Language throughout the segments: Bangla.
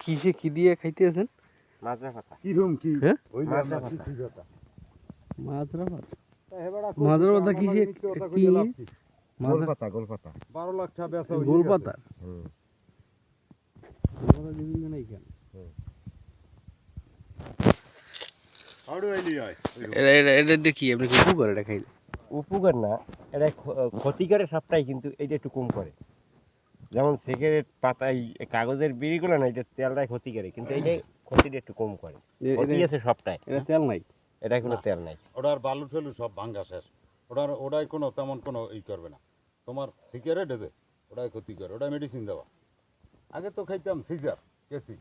কিসে কি দিয়ে খাইতেছেন? মাজরা পাতা কি? হ্যাঁ? মাজরা পাতা। কি মাজরা এবারে মাজরা পাতা কিসে? কি? মাজরা পাতা গোল পাতা বারো লাখ টাকা বেচা গোল পাতা হুম। গোল পাতা দিবেন কেন এখানে হাড়ু আইলি আয়। এটা এটা এটা দেখি আপনি কি উপকার এটা খাইলে উপকার না এটা ক্ষ- ক্ষতি করে সবটাই কিন্তু এটা একটু কম করে। যেমন সিগারেট পাতা এই কাগজের বিড়িগুলো না এটা তেলটাই ক্ষতি করে কিন্তু এটা ক্ষতিটা একটু কম করে। ক্ষতি আছে সবটাই। এটা তেল নাই? এটা কোনো তেল নাই। ওটার বালু ঠেলু সব ভাঙ্গা শেষ। ওটার ওটাই কোনো তেমন কোনো ই করবে না। তোমার সিগারেট এদে ওটাই ক্ষতি করে ওটাই মেডিসিন দেওয়া। আগে তো খাইতাম সিজার কেসি।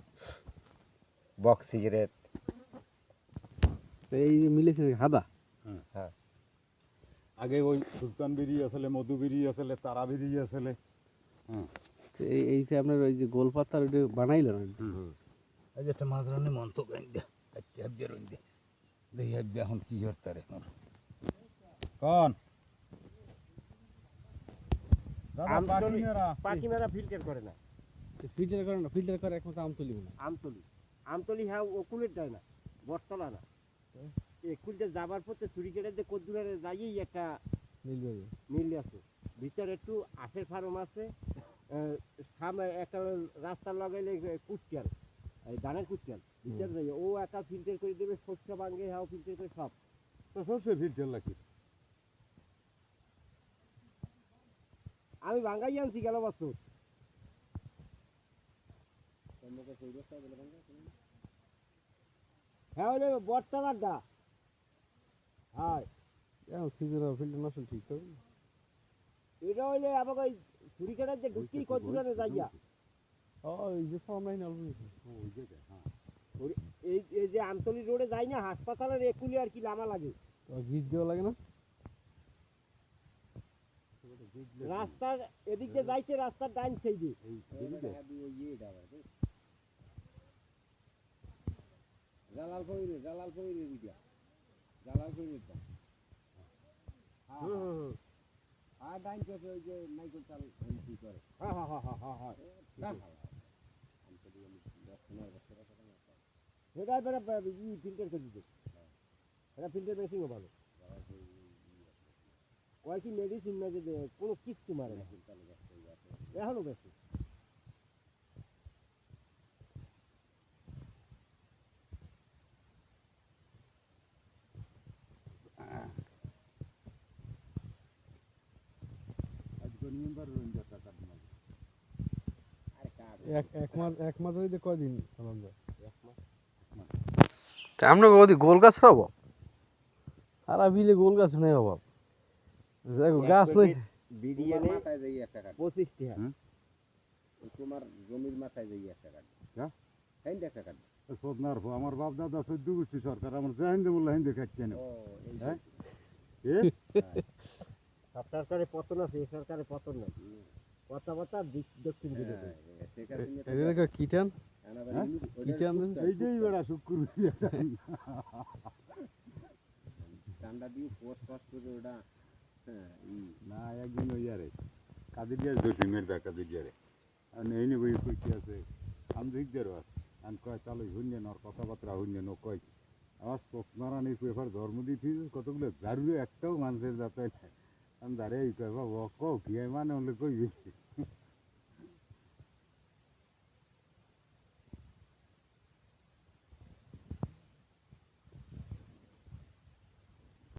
Box cigarette. এই মিলেছে নাকি হ্যাঁ। আগে ওই সুলতান বিড়ি আসলে মধু বিড়ি আসলে তারা বিড়ি আসলে এই এই যে আপনার ওই যে গোল পাতা ওইটা বানাইলেন এই যে একটা মন আচ্ছা এখন কি হরতারে কন। পাখি মেরা। ফিল্টার করে না। ফিল্টার করে না ফিল্টার করে একমাত্র আম তুলিব আমতলি আমতলি হ্যাঁ ও কুলের না বটতলা না। এই কুলটা যাবার পথে চুরি কেটে যে কদ্দুরে যাইয়েই একটা আছে। ভিতরে একটু আখের ফার্ম আছে সামনে একটা রাস্তা লাগাইলে কুটিয়াল এই ধানের কুটিয়াল ভিতরে যাই ও একা ফিল্টার করে দেবে শস্য ভাঙ্গে হ্যাঁ ফিল্টার করে সব। তো সর্ষে ফিল্টার লাগি আমি ভাঙ্গাই আনছি গেল বছর। হ্যাঁ ওই বটতলারটা হ্যাঁ। এখন সিজন ফিল্টার নষ্ট ঠিক করবে এটা হইলে আমাকে ওই ছুরি কাটার যে ঢুকছি কদ্দুরে যাইয়া ও এই যে সামনে ওই জায়গায় হ্যাঁ। এই এই যে আমতলি রোডে যাই না হাসপাতালের একুলি আর কি লামা লাগে। তো দেওয়া লাগে না? রাস্তার এদিক দিয়ে যাইছে রাস্তার ডাইন সাইডে। জালাল কইরে জালাল কইরে দিটা জালাল কইরে তা। আর ডাইন কইছে ওই যে নাইকল চাল কি করে। হ্যাঁ হ্যাঁ হ্যাঁ হ্যাঁ হ্যাঁ সেটা এবারে ই ফিল্টার করে দিতে। এটা ফিল্টার মেশিনও ভালো। মেডিসিন না যে কোনো কিস্তি মারে না। এখনও বেশি এক এক মাস এক মাস হইতে কয়দিন চালান যায় তা আমরা ওদি গোল গাছ অভাব? সারা বিলে গোল গাছ নেই অভাব। দেখো গাছ নেই। তোমার টাকা তোমার জমির মাথায় যাই একটা হ্যাঁ? হ্যাঁ সোদনার আমার বাপ দাদা গোষ্ঠী সরকার আমার জাহিন্দে মোল্লা হিন্দে খাচ্ছে না। ও হ্যাঁ? সব সরকারের পতন আছে এই সরকারের পতন না কথা কথা দক্ষিণ দিকে। এটা কিটান আনাবার? ইউনিট- ওইটা কিটান এইটাই বেড়া শুক্র ঠান্ডা দিয়ে পোস্ট পাস করে ওটা হ্যাঁ না একদিন ওই আরে কাদের দিয়ে ধরছি মেরদা কাদের দিয়ে আর এই নে বই কইতে আছে। আমি ঠিক দেরো আছে আমি কয় চালু শুনলে নর কথাবার্তা শুনলে ন কয়। আমার স্বপ্নারা নেই এবার ধর্ম দিয়েছি কতগুলো দারুরে একটাও মানুষের যাতায়াত নাই আমি দাঁড়িয়ে কয় বাবা কও কি হয় মানে হলে কই